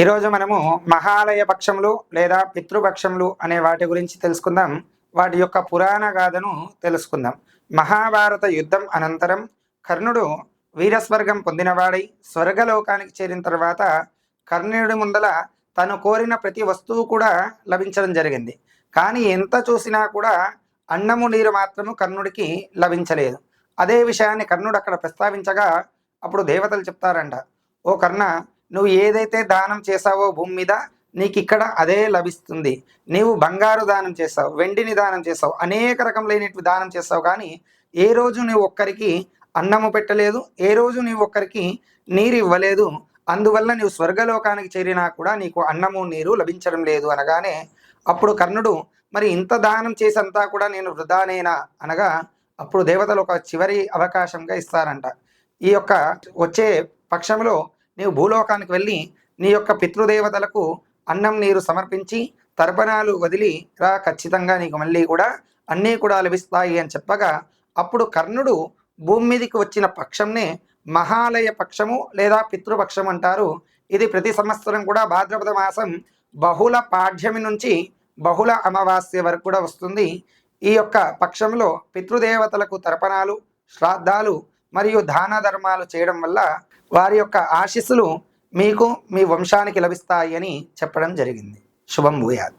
ఈరోజు మనము మహాలయ పక్షములు లేదా పితృపక్షములు అనే వాటి గురించి తెలుసుకుందాం. వాటి యొక్క పురాణ గాథను తెలుసుకుందాం. మహాభారత యుద్ధం అనంతరం కర్ణుడు వీరస్వర్గం పొందినవాడై స్వర్గలోకానికి చేరిన తర్వాత కర్ణుడి ముందల తను కోరిన ప్రతి వస్తువు కూడా లభించడం జరిగింది. కానీ ఎంత చూసినా కూడా అన్నము నీరు మాత్రము కర్ణుడికి లభించలేదు. అదే విషయాన్ని కర్ణుడు అక్కడ ప్రస్తావించగా అప్పుడు దేవతలు చెప్తారంట ఓ కర్ణ నువ్వు ఏదైతే దానం చేసావో భూమి మీద నీకు ఇక్కడ అదే లభిస్తుంది. నీవు బంగారు దానం చేస్తావు వెండిని దానం చేస్తావు అనేక రకములైనటువంటి దానం చేస్తావు కానీ ఏ రోజు నువ్వు ఒక్కరికి అన్నము పెట్టలేదు ఏ రోజు నీవు ఒక్కరికి నీరు ఇవ్వలేదు అందువల్ల నీవు స్వర్గలోకానికి చేరినా కూడా నీకు అన్నము నీరు లభించడం లేదు అనగానే అప్పుడు కర్ణుడు మరి ఇంత దానం చేసంతా కూడా నేను వృధానేనా? అనగా అప్పుడు దేవతలు ఒక చివరి అవకాశంగా ఇస్తారంట. ఈ యొక్క వచ్చే పక్షంలో నీవు భూలోకానికి వెళ్ళి నీ యొక్క పితృదేవతలకు అన్నం నీరు సమర్పించి తర్పణాలు వదిలి రా ఖచ్చితంగా నీకు మళ్ళీ కూడా అన్నీ కూడా లభిస్తాయి అని చెప్పగా అప్పుడు కర్ణుడు భూమి మీదకి వచ్చిన పక్షంనే మహాలయ పక్షము లేదా పితృపక్షం అంటారు. ఇది ప్రతి సంవత్సరం కూడా భాద్రపద మాసం బహుళ పాఠ్యమి నుంచి బహుళ అమావాస్య వరకు కూడా వస్తుంది. ఈ యొక్క పక్షంలో పితృదేవతలకు తర్పణాలు శ్రాద్ధాలు మరియు దాన ధర్మాలు చేయడం వల్ల వారి యొక్క ఆశీస్సులు మీకు మీ వంశానికి లభిస్తాయి అని చెప్పడం జరిగింది. శుభం భూయాత్.